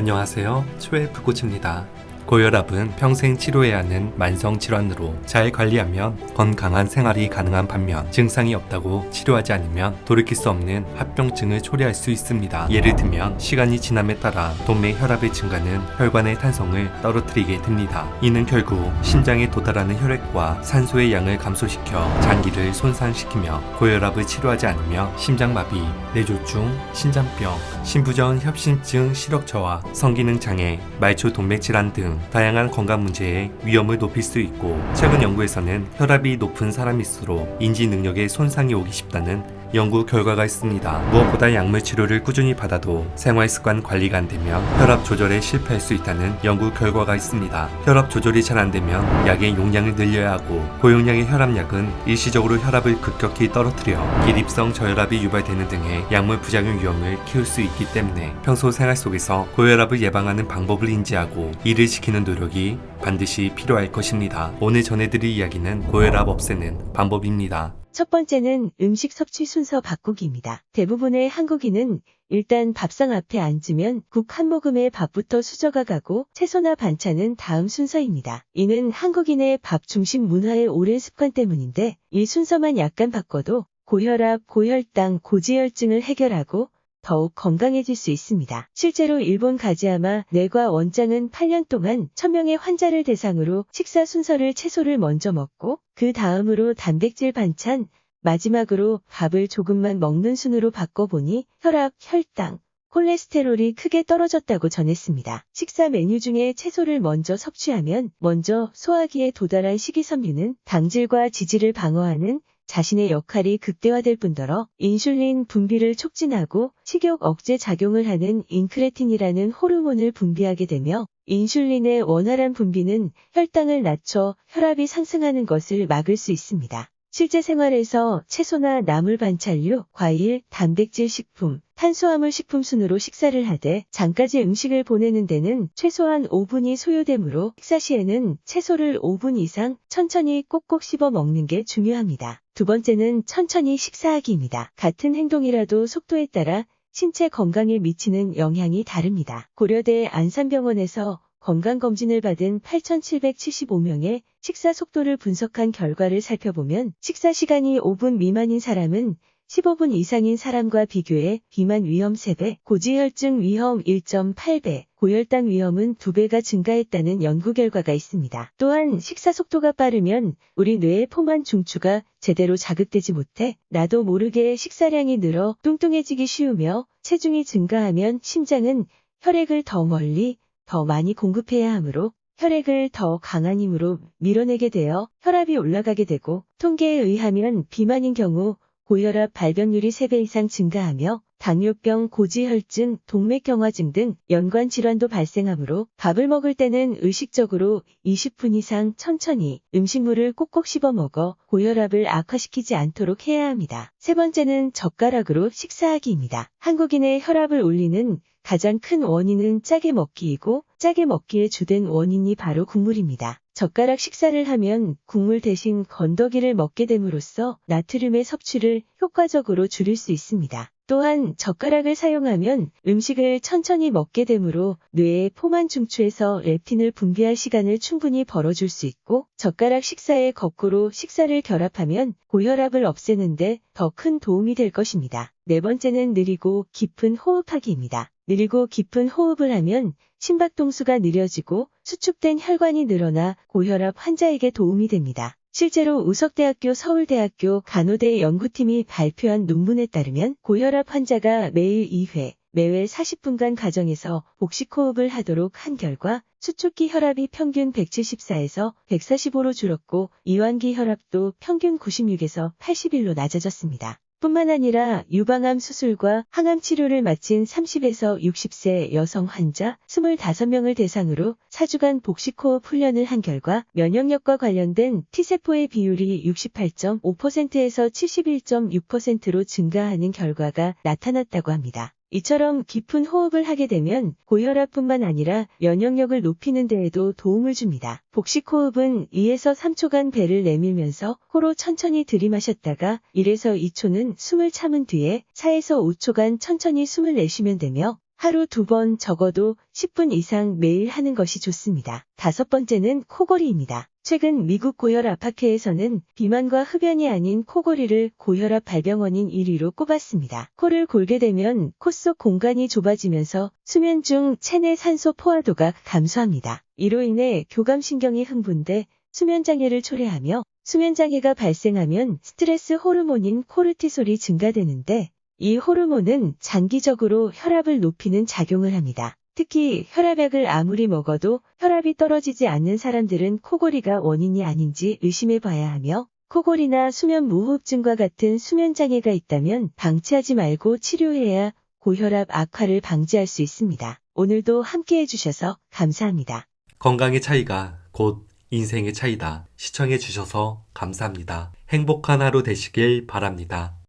안녕하세요. 초헬프 코치입니다. 고혈압은 평생 치료해야 하는 만성 질환으로 잘 관리하면 건강한 생활이 가능한 반면 증상이 없다고 치료하지 않으면 돌이킬 수 없는 합병증을 초래할 수 있습니다. 예를 들면 시간이 지남에 따라 동맥 혈압의 증가는 혈관의 탄성을 떨어뜨리게 됩니다. 이는 결국 심장에 도달하는 혈액과 산소의 양을 감소시켜 장기를 손상시키며 고혈압을 치료하지 않으며 심장마비, 뇌졸중, 신장병, 신부전 협심증 시력저하, 성기능 장애, 말초 동맥 질환 등 다양한 건강 문제에 위험을 높일 수 있고 최근 연구에서는 혈압이 높은 사람일수록 인지 능력에 손상이 오기 쉽다는 연구 결과가 있습니다. 무엇보다 약물 치료를 꾸준히 받아도 생활 습관 관리가 안 되면 혈압 조절에 실패할 수 있다는 연구 결과가 있습니다. 혈압 조절이 잘 안 되면 약의 용량을 늘려야 하고 고용량의 혈압약은 일시적으로 혈압을 급격히 떨어뜨려 기립성 저혈압이 유발되는 등의 약물 부작용 위험을 키울 수 있기 때문에 평소 생활 속에서 고혈압을 예방하는 방법을 인지하고 이를 지키는 노력이 반드시 필요할 것입니다. 오늘 전해드릴 이야기는 고혈압 없애는 방법입니다. 첫 번째는 음식 섭취 순서 바꾸기입니다. 대부분의 한국인은 일단 밥상 앞에 앉으면 국 한 모금에 밥부터 수저가 가고 채소나 반찬은 다음 순서입니다. 이는 한국인의 밥 중심 문화의 오랜 습관 때문인데 이 순서만 약간 바꿔도 고혈압, 고혈당, 고지혈증을 해결하고 더욱 건강해질 수 있습니다. 실제로 일본 가지야마 내과 원장은 8년 동안 1000명의 환자를 대상으로 식사 순서를 채소를 먼저 먹고 그 다음으로 단백질 반찬, 마지막으로 밥을 조금만 먹는 순으로 바꿔보니 혈압, 혈당, 콜레스테롤이 크게 떨어졌다고 전했습니다. 식사 메뉴 중에 채소를 먼저 섭취하면 먼저 소화기에 도달한 식이섬유는 당질과 지질을 방어하는 자신의 역할이 극대화될 뿐더러 인슐린 분비를 촉진하고 식욕 억제 작용을 하는 인크레틴이라는 호르몬을 분비하게 되며 인슐린의 원활한 분비는 혈당을 낮춰 혈압이 상승하는 것을 막을 수 있습니다. 실제 생활에서 채소나 나물 반찬류, 과일, 단백질 식품, 탄수화물 식품 순으로 식사를 하되 장까지 음식을 보내는 데는 최소한 5분이 소요되므로 식사 시에는 채소를 5분 이상 천천히 꼭꼭 씹어 먹는 게 중요합니다. 두 번째는 천천히 식사하기입니다. 같은 행동이라도 속도에 따라 신체 건강에 미치는 영향이 다릅니다. 고려대 안산병원에서 건강검진을 받은 8,775명의 식사 속도를 분석한 결과를 살펴보면 식사 시간이 5분 미만인 사람은 15분 이상인 사람과 비교해 비만 위험 3배, 고지혈증 위험 1.8배, 고혈당 위험은 2배가 증가했다는 연구 결과가 있습니다. 또한 식사 속도가 빠르면 우리 뇌의 포만 중추가 제대로 자극되지 못해 나도 모르게 식사량이 늘어 뚱뚱해지기 쉬우며 체중이 증가하면 심장은 혈액을 더 멀리 더 많이 공급해야 하므로 혈액을 더 강한 힘으로 밀어내게 되어 혈압이 올라가게 되고 통계에 의하면 비만인 경우 고혈압 발병률이 3배 이상 증가하며 당뇨병, 고지혈증, 동맥경화증 등 연관 질환도 발생하므로 밥을 먹을 때는 의식적으로 20분 이상 천천히 음식물을 꼭꼭 씹어 먹어 고혈압을 악화시키지 않도록 해야 합니다. 세 번째는 젓가락으로 식사하기입니다. 한국인의 혈압을 올리는 가장 큰 원인은 짜게 먹기이고 짜게 먹기의 주된 원인이 바로 국물입니다. 젓가락 식사를 하면 국물 대신 건더기를 먹게 됨으로써 나트륨의 섭취를 효과적으로 줄일 수 있습니다. 또한 젓가락을 사용하면 음식을 천천히 먹게 되므로 뇌의 포만 중추에서 렙틴을 분비할 시간을 충분히 벌어줄 수 있고 젓가락 식사에 거꾸로 식사를 결합하면 고혈압을 없애는데 더 큰 도움이 될 것입니다. 네 번째는 느리고 깊은 호흡하기입니다. 느리고 깊은 호흡을 하면 심박동수가 느려지고 수축된 혈관이 늘어나 고혈압 환자에게 도움이 됩니다. 실제로 우석대학교 서울대학교 간호대 연구팀이 발표한 논문에 따르면 고혈압 환자가 매일 2회, 매회 40분간 가정에서 복식호흡을 하도록 한 결과 수축기 혈압이 평균 174에서 145로 줄었고 이완기 혈압도 평균 96에서 81로 낮아졌습니다. 뿐만 아니라 유방암 수술과 항암 치료를 마친 30에서 60세 여성 환자 25명을 대상으로 4주간 복식호흡 훈련을 한 결과 면역력과 관련된 T세포의 비율이 68.5%에서 71.6%로 증가하는 결과가 나타났다고 합니다. 이처럼 깊은 호흡을 하게 되면 고혈압뿐만 아니라 면역력을 높이는 데에도 도움을 줍니다. 복식 호흡은 2에서 3초간 배를 내밀면서 코로 천천히 들이마셨다가 1에서 2초는 숨을 참은 뒤에 4에서 5초간 천천히 숨을 내쉬면 되며 하루 두 번 적어도 10분 이상 매일 하는 것이 좋습니다. 다섯 번째는 코골이입니다. 최근 미국 고혈압 학회에서는 비만과 흡연이 아닌 코골이를 고혈압 발병원인 1위로 꼽았습니다. 코를 골게 되면 코 속 공간이 좁아지면서 수면 중 체내 산소 포화도가 감소합니다. 이로 인해 교감신경이 흥분돼 수면장애를 초래하며 수면장애가 발생하면 스트레스 호르몬인 코르티솔이 증가되는데 이 호르몬은 장기적으로 혈압을 높이는 작용을 합니다. 특히 혈압약을 아무리 먹어도 혈압이 떨어지지 않는 사람들은 코골이가 원인이 아닌지 의심해 봐야 하며 코골이나 수면 무호흡증과 같은 수면 장애가 있다면 방치하지 말고 치료해야 고혈압 악화를 방지할 수 있습니다. 오늘도 함께 해주셔서 감사합니다. 건강의 차이가 곧 인생의 차이다. 시청해주셔서 감사합니다. 행복한 하루 되시길 바랍니다.